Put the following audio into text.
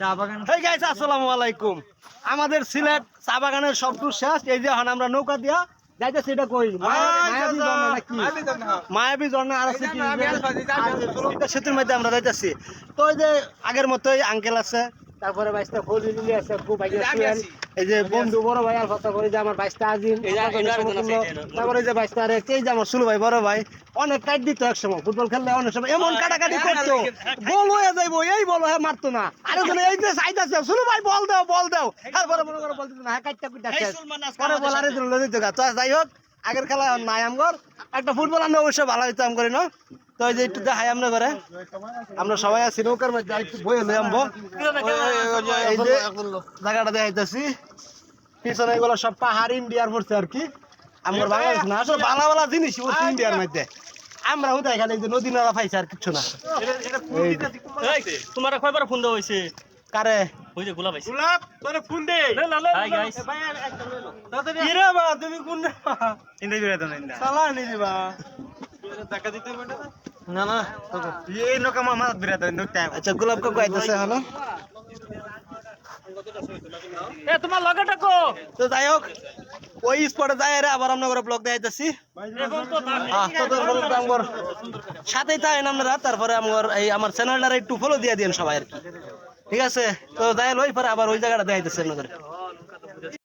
চা বাগান। Hey guys আসসালামু আলাইকুম। আমাদের সিলেট চা বাগানের সব টুর শেষ। এই যে এখন আমরা নৌকা দিয়া যাইতেছি এটা কই? মায়াবী ঝর্ণা আর আছে সেতুর মধ্যে আমরা যাইতেছি। তো যে আগের মতোই আঙ্কেল আছে। তারপরে বাইশটা ফলি লিলি আছে খুব সুয়েল এই যে বন্ধু বড় ভাই আর কথা করে যে আমার বাইশটা আজিম তারপরে যে বাইশটা আরেক এই যে আমার সুলু ভাই বড় ভাই অনেক কাট দিত এক সময় ফুটবল খেললে অনেক সময় এমন কাটাকাটি করতো। বল হয়ে যাইবো এই বল হয়ে মারতো না। আরে জন্য এই যে চাইতাছে সুলু ভাই বল দাও বল দাও। তারপরে মনে করো বলতো না হ্যাঁ কাটটা কুটটা পরে বল আরে জন্য লদিত গা। তো যাই হোক আগের খেলা আর নাই আমগর। একটা ফুটবল আমরা অবশ্যই ভালো হইতো আম করি না? তো এই যে একটু দেখাই আমরা করে আমরা সবাই আছি নৌকার মধ্যে একটু বয়ে লই আমবো এই যে জায়গাটা দেখাইতেছি পিছনে এগুলো সব পাহাড় ইন্ডিয়ার পড়ছে আর কি। আমার বাংলাদেশ না আসলে ভালো ভালো জিনিস পড়ছে ইন্ডিয়ার মধ্যে। আমরা হুদাই খালি যে নদী নালা পাইছে আর কিছু না। তোমার কয়বার ফোন দেওয়া হয়েছে? কারে? ওই যে গোলাপ আইছে। গোলাপ তোরে ফোন দে হাই গাইস কি রে বা তুমি কোন ইন্দা সালা না না এই নকা মামা বিরে দেন টাইম আচ্ছা গোলাপ কাকু আইতেছে হলো এ তোমার লগে টাকো তো যাই হোক ওই স্পটে যাই রে আবার আমরা করে। ব্লগ সাথেই থাকেন আপনারা তারপরে আমার এই আমার চ্যানেলটার একটু ফলো দিয়ে দিন সবাই আর কি। ঠিক আছে? তো যাই লই পরে আবার ওই জায়গাটা দেখাইতেছে আপনাদের